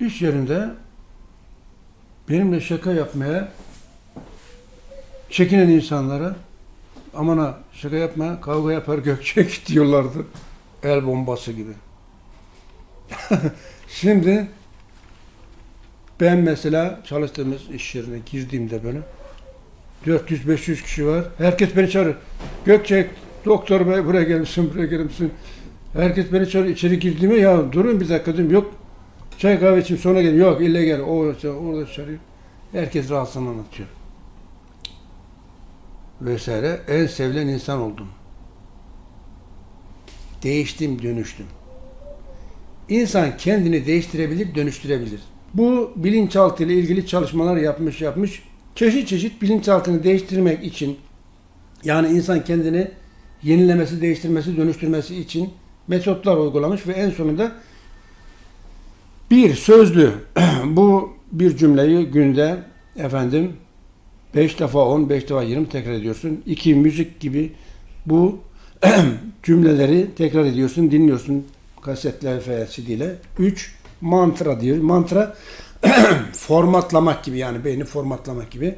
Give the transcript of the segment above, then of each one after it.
iş yerinde benimle şaka yapmaya çekinen insanlara aman ha şaka yapma kavga yapar gökçek diyorlardı. El bombası gibi. Şimdi ben mesela çalıştığımız iş yerine girdiğimde böyle 400-500 kişi var. Herkes beni çağırır. Gökçek, doktor bey buraya gelmişsin, buraya gelmişsin. Herkes beni çağırıyor. İçeri girdiğime ya durun bir dakika diyorum. Yok çay kahve içeyim sonra gel. Yok ille gel. O orada çağırıyor. Herkes rahatsızlığını anlatıyor. Vesaire. En sevilen insan oldum. Değiştim, dönüştüm. İnsan kendini değiştirebilir, dönüştürebilir. Bu bilinçaltı ile ilgili çalışmalar yapmış yapmış. Çeşit çeşit bilinçaltını değiştirmek için yani insan kendini yenilemesi, değiştirmesi, dönüştürmesi için metotlar uygulamış ve en sonunda bir sözlü bu bir cümleyi günde efendim 5 defa 10, 5 defa 20 tekrar ediyorsun. İki müzik gibi bu cümleleri tekrar ediyorsun, dinliyorsun kasetle veya CD ile. Üç mantra diyor. Mantra formatlamak gibi yani beyni formatlamak gibi.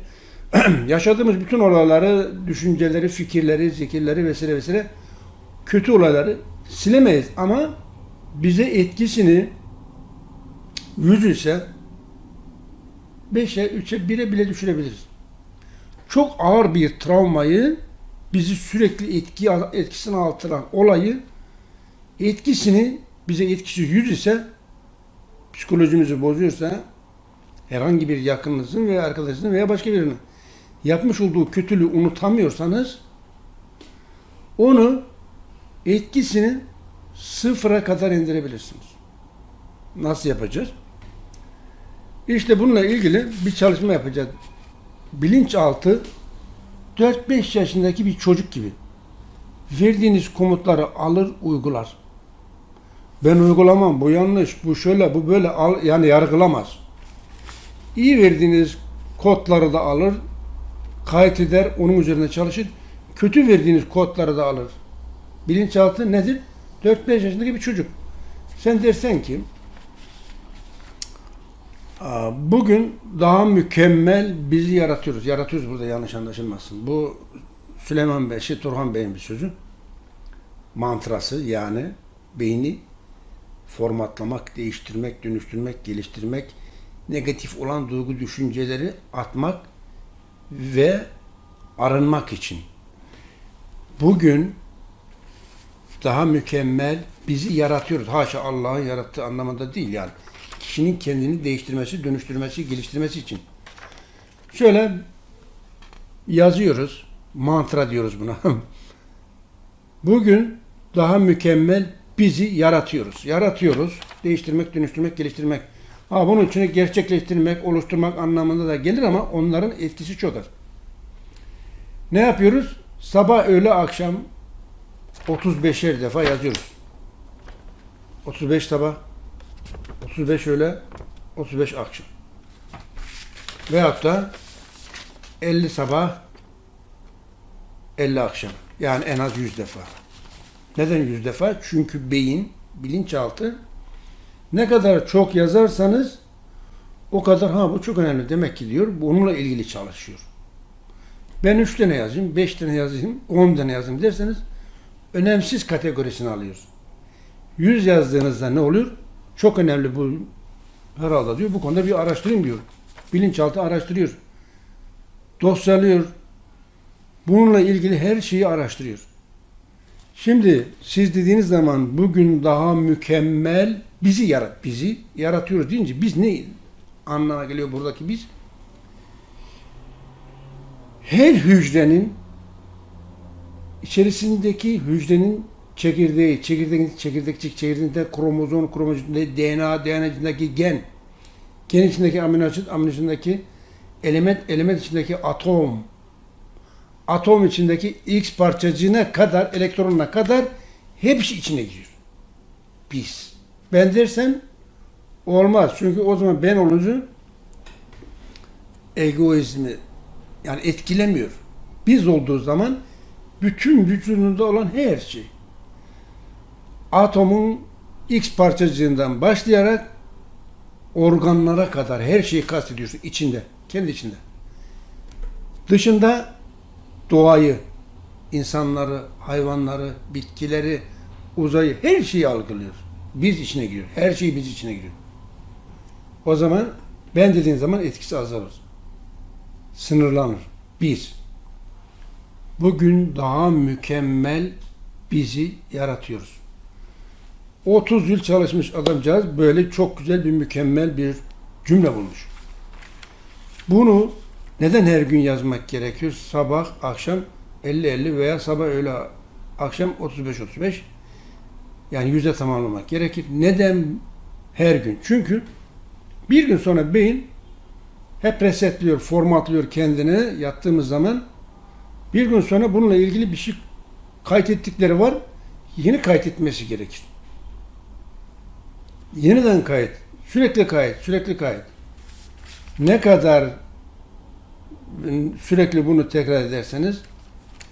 Yaşadığımız bütün olayları, düşünceleri, fikirleri, zikirleri vesaire vesaire kötü olayları silemeyiz ama bize etkisini yüz ise 5'e, 3'e, 1'e bile düşürebiliriz. Çok ağır bir travmayı bizi sürekli etki etkisine altıran olayı etkisini bize etkisi yüz ise psikolojimizi bozuyorsa herhangi bir yakınınızın veya arkadaşınızın veya başka birinin yapmış olduğu kötülüğü unutamıyorsanız onu etkisini sıfıra kadar indirebilirsiniz. Nasıl yapacağız? İşte bununla ilgili bir çalışma yapacağız. Bilinçaltı 4-5 yaşındaki bir çocuk gibi. Verdiğiniz komutları alır, uygular. Ben uygulamam, bu yanlış, bu şöyle, bu böyle al, yani yargılamaz. İyi verdiğiniz kodları da alır, kayıt eder, onun üzerine çalışır. Kötü verdiğiniz kodları da alır. Bilinçaltı nedir? 4-5 yaşındaki bir çocuk. Sen dersen ki "Aa, bugün daha mükemmel bizi yaratıyoruz. Yaratıyoruz burada yanlış anlaşılmasın. Bu Süleyman Bey, şey, Turhan Bey'in bir sözü. Mantrası yani beyni formatlamak, değiştirmek, dönüştürmek, geliştirmek, negatif olan duygu düşünceleri atmak ve arınmak için. Bugün daha mükemmel bizi yaratıyoruz. Haşa Allah'ın yarattığı anlamında değil yani. Kişinin kendini değiştirmesi, dönüştürmesi, geliştirmesi için. Şöyle yazıyoruz. Mantra diyoruz buna. Bugün daha mükemmel bizi yaratıyoruz. Yaratıyoruz. Değiştirmek, dönüştürmek, geliştirmek. Ha bunun içine gerçekleştirmek, oluşturmak anlamında da gelir ama onların etkisi çok az. Ne yapıyoruz? Sabah, öğle, akşam 35'er defa yazıyoruz. 35 sabah, 35 öğle, 35 akşam. Veyahut da 50 sabah, 50 akşam. Yani en az 100 defa. Neden 100 defa? Çünkü beyin, bilinçaltı ne kadar çok yazarsanız o kadar ha bu çok önemli demek ki diyor. Bununla ilgili çalışıyor. Ben 3 tane yazayım, 5 tane yazayım, 10 tane yazayım derseniz önemsiz kategorisini alıyoruz. 100 yazdığınızda ne oluyor? Çok önemli bu herhalde diyor. Bu konuda bir araştırayım diyor. Bilinçaltı araştırıyor. Dosyalıyor. Bununla ilgili her şeyi araştırıyor. Şimdi siz dediğiniz zaman bugün daha mükemmel bizi yarat bizi yaratıyoruz deyince biz ne anlama geliyor buradaki biz? Her hücrenin içerisindeki hücrenin çekirdeği, çekirdeğin çekirdekçik, çekirdeğinde kromozom, kromozomda DNA, DNA içindeki gen, gen içindeki amino asit, amino içindeki element, element içindeki atom, atom içindeki X parçacığına kadar, elektronuna kadar hepsi içine giriyor. Biz. Ben dersem olmaz. Çünkü o zaman ben olunca egoizmi yani etkilemiyor. Biz olduğu zaman bütün vücudunda olan her şey atomun X parçacığından başlayarak organlara kadar her şeyi kastediyorsun içinde, kendi içinde. Dışında doğayı, insanları, hayvanları, bitkileri, uzayı, her şeyi algılıyoruz. Biz içine giriyor. Her şey biz içine giriyor. O zaman ben dediğin zaman etkisi azalır. Sınırlanır. Biz. Bugün daha mükemmel bizi yaratıyoruz. 30 yıl çalışmış adamcağız böyle çok güzel bir mükemmel bir cümle bulmuş. Bunu neden her gün yazmak gerekiyor? Sabah, akşam 50-50 veya sabah öğle akşam 35-35 yani yüzde tamamlamak gerekir. Neden her gün? Çünkü bir gün sonra beyin hep resetliyor, formatlıyor kendini yattığımız zaman. Bir gün sonra bununla ilgili bir şey kaydettikleri var. Yeni kaydetmesi gerekir. Yeniden kayıt. Sürekli kayıt, sürekli kayıt. Ne kadar sürekli bunu tekrar ederseniz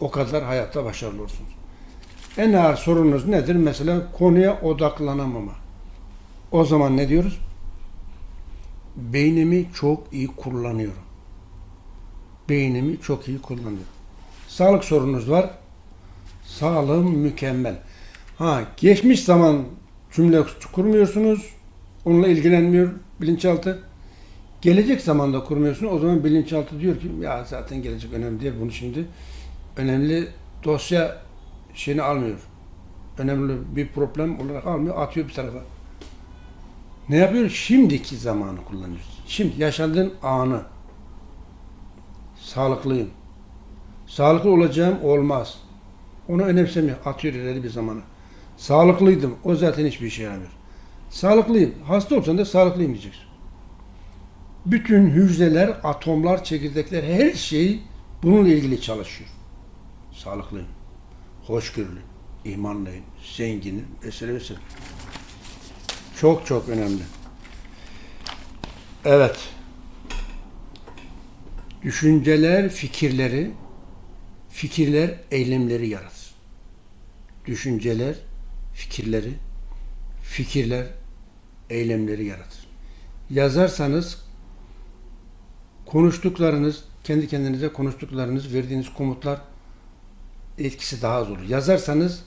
o kadar hayatta başarılı olursunuz. En ağır sorununuz nedir? Mesela konuya odaklanamama. O zaman ne diyoruz? Beynimi çok iyi kullanıyorum. Beynimi çok iyi kullanıyorum. Sağlık sorununuz var. Sağlığım mükemmel. Ha geçmiş zaman cümle kurmuyorsunuz. Onunla ilgilenmiyor bilinçaltı. Gelecek zamanda kurmuyorsunuz. O zaman bilinçaltı diyor ki ya zaten gelecek önemli değil. Bunu şimdi önemli dosya şeyini almıyor. Önemli bir problem olarak almıyor. Atıyor bir tarafa. Ne yapıyor? Şimdiki zamanı kullanıyorsun. Şimdi yaşadığın anı. Sağlıklıyım. Sağlıklı olacağım olmaz. Onu önemsemiyor. Atıyor ileri bir zamana. Sağlıklıydım. O zaten hiçbir işe yaramıyor. Sağlıklıyım. Hasta olsan da sağlıklıyım diyeceksin. Bütün hücreler, atomlar, çekirdekler her şey bununla ilgili çalışıyor. Sağlıklıyım. Hoşgörülü, imanlıyım, zenginim vesaire vesaire. Çok çok önemli. Evet. Düşünceler, fikirleri, fikirler eylemleri yaratır. Düşünceler, fikirleri, fikirler eylemleri yaratır. Yazarsanız konuştuklarınız, kendi kendinize konuştuklarınız, verdiğiniz komutlar etkisi daha az olur. Yazarsanız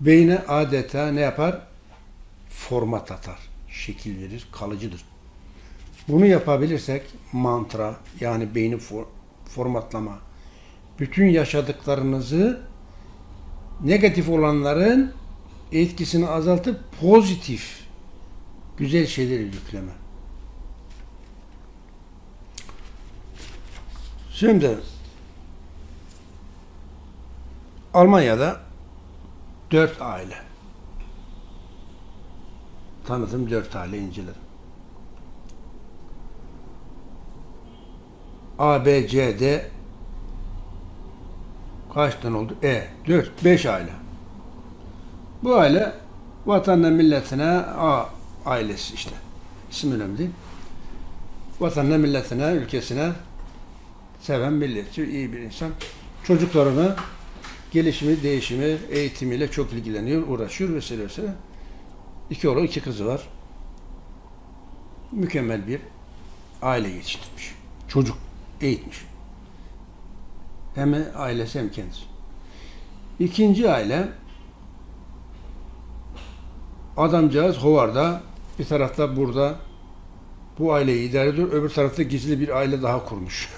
beyne adeta ne yapar? Format atar, şekil verir, kalıcıdır. Bunu yapabilirsek mantra yani beyni for, formatlama, bütün yaşadıklarınızı negatif olanların etkisini azaltıp pozitif güzel şeyleri yükleme. Şimdi Almanya'da dört aile. Tanıdım dört aile inceledim. A, B, C, D kaç tane oldu? E, dört, beş aile. Bu aile vatanına milletine A ailesi işte. İsim önemli değil. Vatanına milletine, ülkesine seven milliyetçi, iyi bir insan. Çocuklarına gelişimi, değişimi, eğitimiyle çok ilgileniyor, uğraşıyor vesaire vesaire. İki oğlu, iki kızı var. Mükemmel bir aile yetiştirmiş. Çocuk eğitmiş. Hem ailesi hem kendisi. İkinci aile adamcağız Hovar'da bir tarafta burada bu aileyi idare ediyor. Öbür tarafta gizli bir aile daha kurmuş.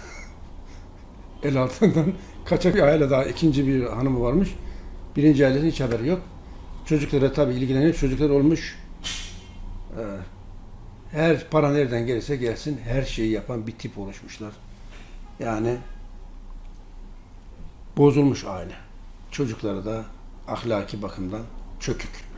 El altından kaçak bir aile daha ikinci bir hanımı varmış. Birinci ailesinin hiç haberi yok. Çocuklara tabii ilgileniyor. Çocuklar olmuş e, her para nereden gelirse gelsin her şeyi yapan bir tip oluşmuşlar. Yani bozulmuş aile. Çocukları da ahlaki bakımdan çökük.